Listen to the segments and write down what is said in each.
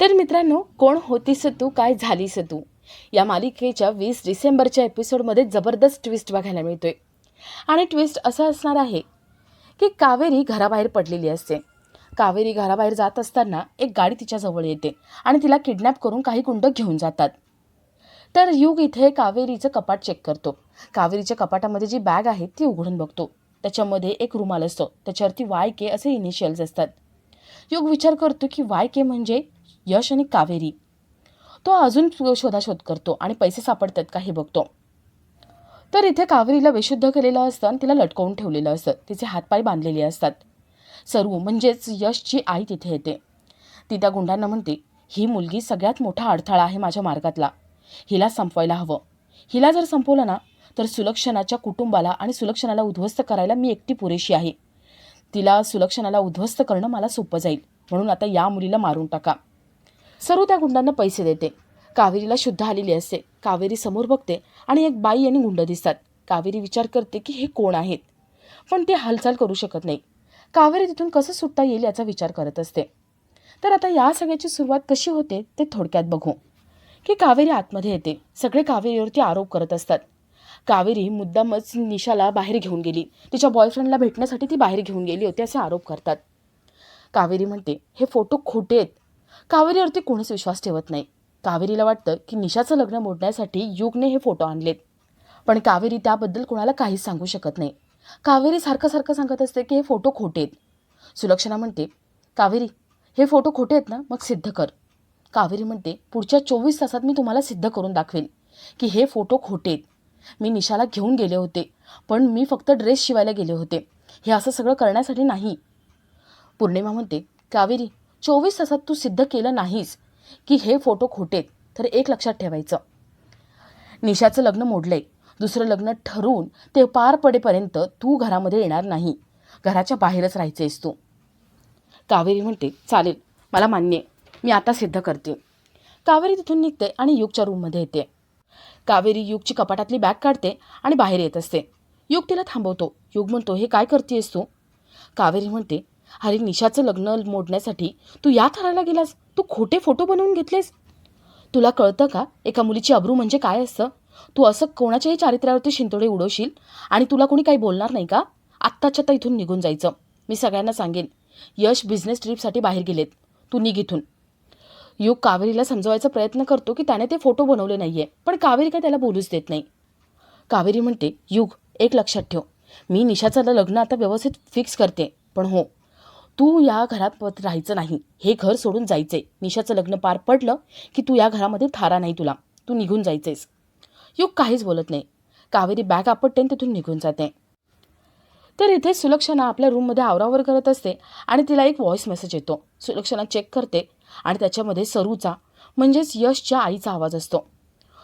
तर मित्रांनो कोण होतीस तू? काय झालीस तू? या मालिकेच्या वीस डिसेंबरच्या एपिसोडमध्ये जबरदस्त ट्विस्ट बघायला मिळतोय. आणि ट्विस्ट असं असणार आहे की कावेरी घराबाहेर पडलेली असते. कावेरी घराबाहेर जात असताना एक गाडी तिच्याजवळ येते आणि तिला किडनॅप करून काही गुंड घेऊन जातात. तर युग इथे कावेरीचं कपाट चेक करतो. कावेरीच्या कपाटामध्ये जी बॅग आहे ती उघडून बघतो. त्याच्यामध्ये एक रुमाल असतो. त्याच्यावरती वाय के असे इनिशियल्स असतात. युग विचार करतो की वाय के म्हणजे यश आणि कावेरी. तो अजून शोधाशोध करतो आणि पैसे सापडतात का हे बघतो. तर इथे कावेरीला बेशुद्ध केलेलं असतं आणि तिला लटकवून ठेवलेलं असतं. तिचे हातपाय बांधलेले असतात. सर्व म्हणजेच यशची आई तिथे येते. ती त्या गुंडांना म्हणते ही मुलगी सगळ्यात मोठा अडथळा आहे माझ्या मार्गातला. हिला संपवायला हवं. हिला जर संपवलं ना तर सुलक्षणाच्या कुटुंबाला आणि सुलक्षणाला उद्ध्वस्त करायला मी एकटी पुरेशी आहे. तिला सुलक्षणाला उद्ध्वस्त करणं मला सोपं जाईल. म्हणून आता या मुलीला मारून टाका. सर्व त्या गुंडांना पैसे देते. कावेरीला शुद्ध आलेली असते. कावेरी समोर बघते आणि एक बाई आणि गुंड दिसतात. कावेरी विचार करते की हे कोण आहेत? पण ते हालचाल करू शकत नाही. कावेरी तिथून कसं सुटता येईल याचा विचार करत असते. तर आता या सगळ्याची सुरुवात कशी होते ते थोडक्यात बघू. की कावेरी आतमध्ये येते. सगळे कावेरीवरती आरोप करत असतात. कावेरी मुद्दामच निशाला बाहेर घेऊन गेली. तिच्या बॉयफ्रेंडला भेटण्यासाठी ती बाहेर घेऊन गेली होती असे आरोप करतात. कावेरी म्हणते हे फोटो खोटे आहेत. कावेरीवरती कोणीच विश्वास ठेवत नाही. कावेरीला वाटतं की निशाचं लग्न मोडण्यासाठी युगने हे फोटो आणलेत. पण कावेरी त्याबद्दल कोणाला काहीच सांगू शकत नाही. कावेरी सारखं सारखं सांगत असते की हे फोटो खोटे आहेत. सुलक्षणा म्हणते कावेरी हे फोटो खोटे आहेत ना मग सिद्ध कर. कावेरी म्हणते पुढच्या चोवीस तासात मी तुम्हाला सिद्ध करून दाखवेन की हे फोटो खोटे आहेत. मी निशाला घेऊन गेले होते पण मी फक्त ड्रेस शिवायला गेले होते. हे असं सगळं करण्यासाठी नाही. पौर्णिमा म्हणते कावेरी चोवीस तासात तू सिद्ध केलं नाहीस की हे फोटो खोटेत. तर एक लक्षात ठेवायचं. निशाचं लग्न मोडलंय. दुसरं लग्न ठरवून ते पार पडेपर्यंत तू घरामध्ये येणार नाही. घराच्या बाहेरच राहायचंयस तू. कावेरी म्हणते चालेल मला मान्य मी आता सिद्ध करते. कावेरी तिथून निघते आणि युगच्या रूममध्ये येते. कावेरी युगची कपाटातली बॅग काढते आणि बाहेर येत असते. युग तिला थांबवतो. युग म्हणतो हे काय करतेस तू? कावेरी म्हणते अरे निशाचं लग्न मोडण्यासाठी तू या थराला गेलास? तू खोटे फोटो बनवून घेतलेस? तुला कळतं का एका मुलीची अब्रू म्हणजे काय असतं तू असं कोणाच्याही चारित्र्यावरती शिंतोडे उडवशील आणि तुला कोणी काही बोलणार नाही का? आत्ताच्या तर इथून निघून जायचं. मी सगळ्यांना सांगेन. यश बिझनेस ट्रिपसाठी बाहेर गेलेत. तू निघ इथून. युग कावेरीला समजवायचा प्रयत्न करतो की त्याने ते फोटो बनवले नाही आहे पण कावेरी काय त्याला बोलूच देत नाही. कावेरी म्हणते युग एक लक्षात ठेव. मी निशाचं लग्न आता व्यवस्थित फिक्स करते. पण हो तू या घरात राहायचं नाही. हे घर सोडून जायचंय. निशाचं लग्न पार पडलं की तू या घरामध्ये थारा नाही तुला. तू निघून जायचंयस. युग काहीच बोलत नाही. कावेरी बॅग आपटते आणि तिथून निघून जाते. तर इथे सुलक्षणा आपल्या रूममध्ये आवरावर करत असते आणि तिला एक व्हॉईस मेसेज येतो. सुलक्षणा चेक करते आणि त्याच्यामध्ये सरूचा म्हणजेच यशच्या आईचा आवाज असतो.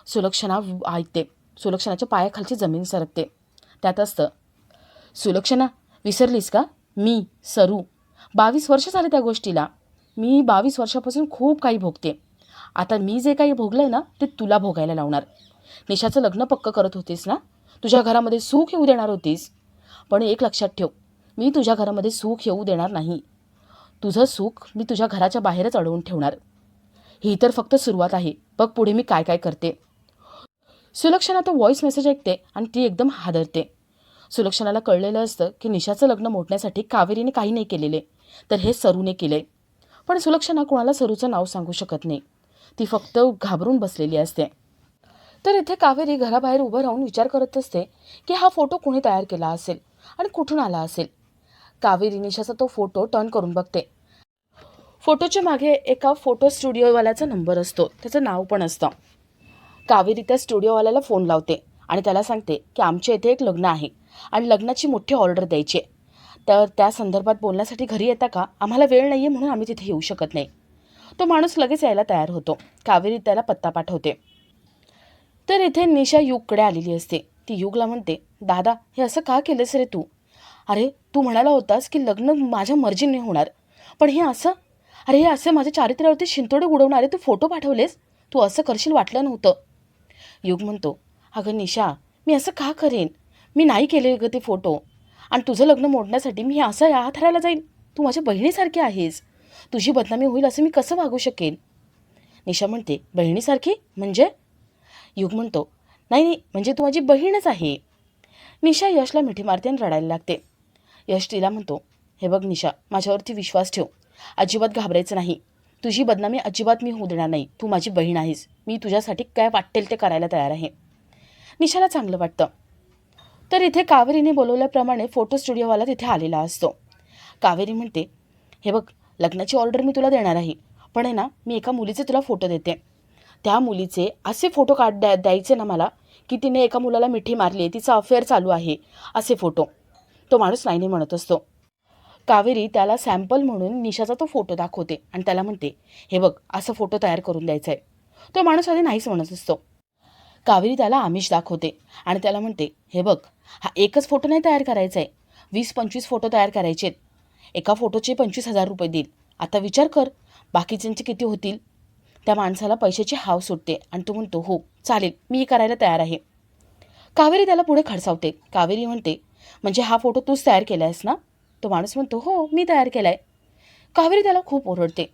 सुलक्षणा ऐकते. सुलक्षणाच्या पायाखालची जमीन सरकते. त्यात असतं सुलक्षणा विसरलीस का? मी सरू बावीस वर्ष झाले त्या गोष्टीला. मी बावीस वर्षापासून खूप काही भोगते. आता मी जे काही भोगलं आहे ना ते तुला भोगायला लावणार. निशाचं लग्न पक्क करत होतीस ना? तुझ्या घरामध्ये सुख येऊ देणार होतीस. पण एक लक्षात ठेव मी तुझ्या घरामध्ये सुख येऊ देणार नाही. तुझं सुख मी तुझ्या घराच्या बाहेरच अडवून ठेवणार. ही तर फक्त सुरुवात आहे. बघ पुढे मी काय काय करते. सुलक्षणा तो व्हॉईस मेसेज ऐकते आणि ती एकदम हादरते. सुलक्षणाला कळलेलं असतं की निशाचं लग्न मोडण्यासाठी कावेरीने काही नाही केलेले. तर हे सरूने केले. पण सुलक्षणा कोणाला सरूचं नाव सांगू शकत नाही. ती फक्त घाबरून बसलेली असते. तर इथे कावेरी घराबाहेर उभं राहून विचार करत असते की हा फोटो कुणी तयार केला असेल आणि कुठून आला असेल? कावेरी निशाचा तो फोटो टर्न करून बघते. फोटोच्या मागे एका फोटो स्टुडिओवाल्याचा नंबर असतो. त्याचं नाव पण असतं. कावेरी त्या स्टुडिओवाल्याला फोन लावते आणि त्याला सांगते की आमच्या इथे एक लग्न आहे. आणि लग्नाची मोठी ऑर्डर द्यायची. आहे तर त्या संदर्भात बोलण्यासाठी घरी येता का? आम्हाला वेळ नाही आहे म्हणून आम्ही तिथे येऊ शकत नाही. तो माणूस लगेच यायला तयार होतो. कावेरी त्याला पत्ता पाठवते. तर इथे निशा युगकडे आलेली असते. ती युगला म्हणते दादा हे असं का केलंस रे तू? अरे तू म्हणाला होतास की लग्न माझ्या मर्जीने होणार. पण हे असं? अरे हे असं माझ्या चारित्र्यावरती शिंतोडे उडवणारे तू फोटो पाठवलेस? तू असं करशील वाटलं नव्हतं. युग म्हणतो अगं निशा मी असं का करेन? मी नाही केले ग ते फोटो. आणि तुझं लग्न मोडण्यासाठी मी असं या थरायला जाईन. तू माझ्या बहिणीसारखी आहेस. तुझी बदनामी होईल असं मी कसं वागू शकेन? निशा म्हणते बहिणीसारखी? म्हणजे? युग म्हणतो नाही नाही म्हणजे तू माझी बहीणच आहे. निशा यशला मिठी मारते आणि रडायला लागते. यश तिला म्हणतो हे बघ निशा माझ्यावरती विश्वास ठेव. अजिबात घाबरायचं नाही. तुझी बदनामी अजिबात मी होऊ देणार नाही. तू माझी बहीण आहेस. मी तुझ्यासाठी काय वाटेल ते करायला तयार आहे. निशाला चांगलं वाटतं. तर इथे कावेरीने बोलवल्याप्रमाणे फोटो स्टुडिओवाला तिथे आलेला असतो. कावेरी म्हणते हे बघ लग्नाची ऑर्डर मी तुला देणार आहे पण आहे ना मी एका मुलीचे तुला फोटो देते. त्या मुलीचे असे फोटो काढ द्या द्यायचे ना मला की तिने एका मुलाला मिठी मारली आहे तिचा अफेअर चालू आहे असे फोटो. तो माणूस नाहीने म्हणत असतो. कावेरी त्याला सॅम्पल म्हणून निशाचा तो फोटो दाखवते आणि त्याला म्हणते हे बघ असं फोटो तयार करून द्यायचा आहे तो माणूस आधी नाहीच म्हणत असतो. कावेरी त्याला आमिष दाखवते. आणि त्याला म्हणते हे बघ हा एकच फोटो नाही तयार करायचा आहे वीस पंचवीस फोटो तयार करायचे आहेत एका फोटोचे पंचवीस हजार रुपये देईल. आता विचार कर बाकीच्यांचे किती होतील? त्या माणसाला पैशाची हाव सुटते आणि तो म्हणतो हो चालेल मी हे करायला तयार आहे. कावेरी त्याला पुढे खडसावते. कावेरी म्हणते म्हणजे हा फोटो तूच तयार केला आहेस ना? तो माणूस म्हणतो हो मी तयार केला आहे कावेरी त्याला खूप ओरडते.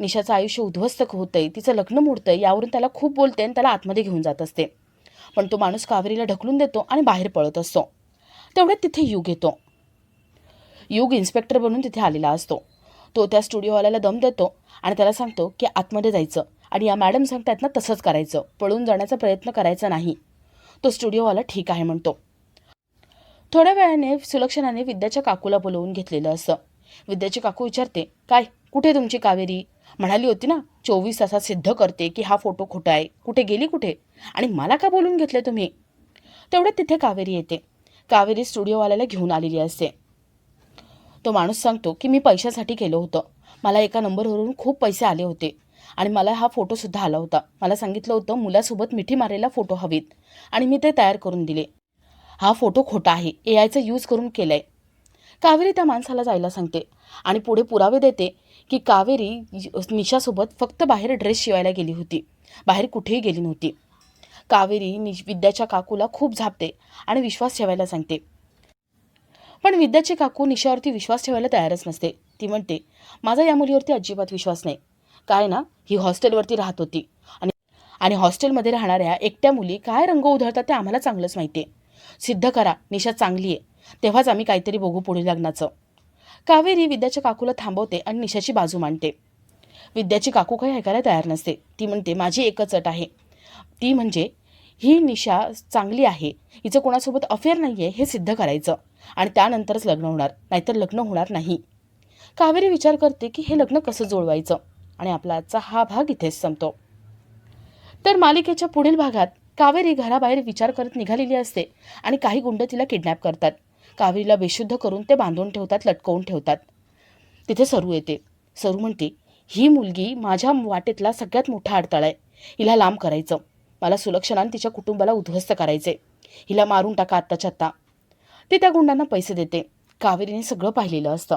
निशाचं आयुष्य उद्ध्वस्त होतंय तिचं लग्न मोडतंय यावरून त्याला खूप बोलते आणि त्याला आतमध्ये घेऊन जात असते. पण तो माणूस कावेरीला ढकलून देतो आणि बाहेर पळत असतो. तेवढ्यात तिथे युग येतो. युग इन्स्पेक्टर बनून तिथे आलेला असतो. तो त्या स्टुडिओवाल्याला दम देतो आणि त्याला सांगतो की आतमध्ये जायचं आणि या मॅडम सांगतायत ना तसंच करायचं पळून जाण्याचा प्रयत्न करायचा नाही. तो स्टुडिओवाला ठीक आहे म्हणतो. थोड्या वेळाने सुलक्षणाने विद्याच्या काकूला बोलवून घेतलेलं असतं विद्याची काकू विचारते काय कुठे तुमची कावेरी? म्हणाली होती ना चोवीस तासात सिद्ध करते की हा फोटो खोटा आहे कुठे गेली कुठे? आणि मला का बोलून घेतले तुम्ही? तेवढ्यात तिथे कावेरी येते. कावेरी स्टुडिओवाल्याला घेऊन आलेली असते. तो माणूस सांगतो की मी पैशासाठी गेलो होतं. मला एका नंबरवरून खूप पैसे आले होते. आणि मला हा फोटोसुद्धा आला होता. मला सांगितलं होतं मुलासोबत मिठी मारेला फोटो हवीत. आणि मी ते तयार करून दिले. हा फोटो खोटा आहे. ए आयचा यूज करून केला आहे कावेरी त्या माणसाला जायला सांगते. आणि पुढे पुरावे देते की कावेरी निशासोबत फक्त बाहेर ड्रेस शिवायला गेली होती. बाहेर कुठेही गेली नव्हती. कावेरी निश विद्याच्या काकूला खूप झापते आणि विश्वास ठेवायला सांगते. पण विद्याची काकू निशावरती विश्वास ठेवायला तयारच नसते. ती म्हणते माझा या मुलीवरती अजिबात विश्वास नाही. काय ना ही हॉस्टेलवरती राहत होती. आणि आणि हॉस्टेलमध्ये राहणाऱ्या एकट्या मुली काय रंग उधळतात ते आम्हाला चांगलंच माहिती आहे सिद्ध करा निशा चांगली आहे तेव्हाच आम्ही काहीतरी बघू पुढे लग्नाचं. कावेरी विद्याच्या काकूला थांबवते आणि निशाची बाजू मांडते. विद्याची काकू काही ऐकायला तयार नसते. ती म्हणते माझी एकच अट आहे. ती म्हणजे ही निशा चांगली आहे. हिचं कोणासोबत अफेअर नाही आहे हे सिद्ध करायचं. आणि त्यानंतरच लग्न होणार. नाहीतर लग्न होणार नाही. कावेरी विचार करते की हे लग्न कसं जुळवायचं? आणि आपला आजचा हा भाग इथेच संपतो. तर मालिकेच्या पुढील भागात कावेरी घराबाहेर विचार करत निघालेली असते आणि काही गुंड तिला किडनॅप करतात. कावेरीला बेशुद्ध करून ते बांधून ठेवतात लटकवून ठेवतात. तिथे सरू येते. सरू म्हणते ही मुलगी माझ्या वाटेतला सगळ्यात मोठा अडथळा आहे. हिला लांब करायचं. मला सुलक्षणाने तिच्या कुटुंबाला उद्ध्वस्त करायचे हिला मारून टाका आत्ताच्या आत्ता. ती त्या गुंडांना पैसे देते. कावेरीने सगळं पाहिलेलं असतं.